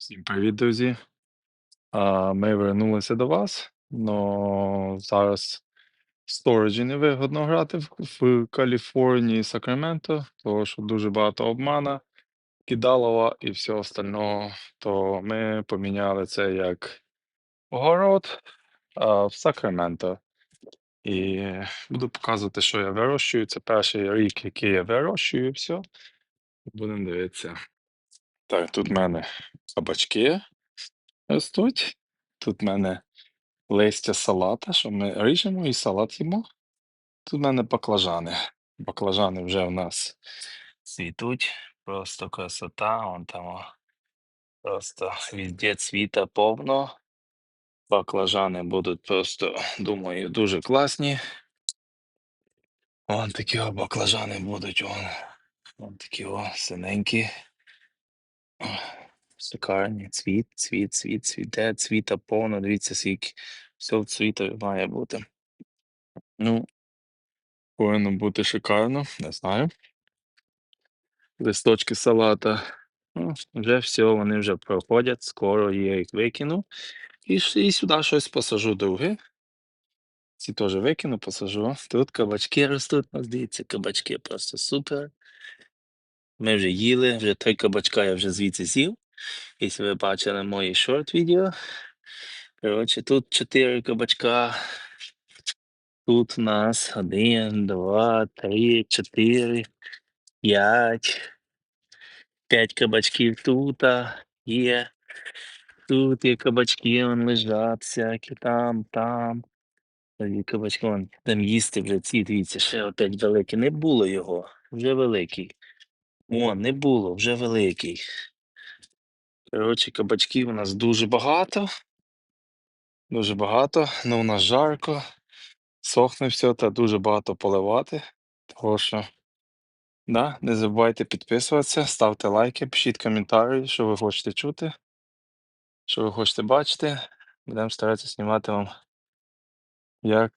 Всім привіт, друзі. Ми вернулися до вас, но зараз в сториджі невигодно грати в, Каліфорнії, Сакраменто, тому що дуже багато обмана, кидалова і всього остального. То ми поміняли це як огород а, в Сакраменто. І буду показувати, що я вирощую. Це перший рік, який я вирощую, все. Будемо дивитися. Так, тут в мене кабачки ростуть. Тут в мене листя салата, що ми ріжемо і салат їмо. Тут в мене баклажани. Баклажани вже в нас цвітуть. Просто красота. Вон там просто везде цвіта повно. Баклажани будуть просто, думаю, дуже класні. Вон такі баклажани будуть. Вон, вон такі о синенькі. О, Шикарні. Цвіт, цвіт, цвіт, цвіте, цвіта повно. Дивіться, скільки все цвіта має бути. Ну, повинно бути шикарно, не знаю. Листочки салата. Ну, вже все, вони вже проходять, скоро я їх викину. І, і сюди щось посажу друге. Ці теж викину, посажу. Тут кабачки ростуть, дивіться, кабачки просто супер. Ми вже їли, вже три кабачка я вже звідси з'їв. Якщо ви бачили мої шорт-відео. Коротше, тут чотири кабачка. Тут у нас один, два, три, чотири, п'ять. П'ять кабачків тут є. Тут є кабачки, вон лежать всякі там, там. Кабачки, вон, там їсти вже ці, дивіться, ще опять великий. Не було його, вже великий. О, не було, вже великий. Коротше, кабачків у нас дуже багато. Дуже багато, ну у нас жарко, сохне все, та дуже багато поливати. Того що, да, не забувайте підписуватися, ставте лайки, пишіть коментарі, що ви хочете чути, що ви хочете бачити. Будемо старатися знімати вам, як,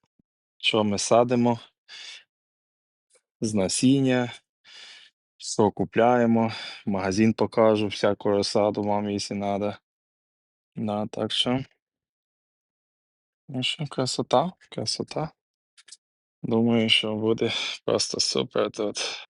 що ми садимо з насіння, що купляємо, магазин покажу, всяку розсаду вам, якщо треба. Да, так що, ну що, красота, красота. Думаю, що буде просто супер тут.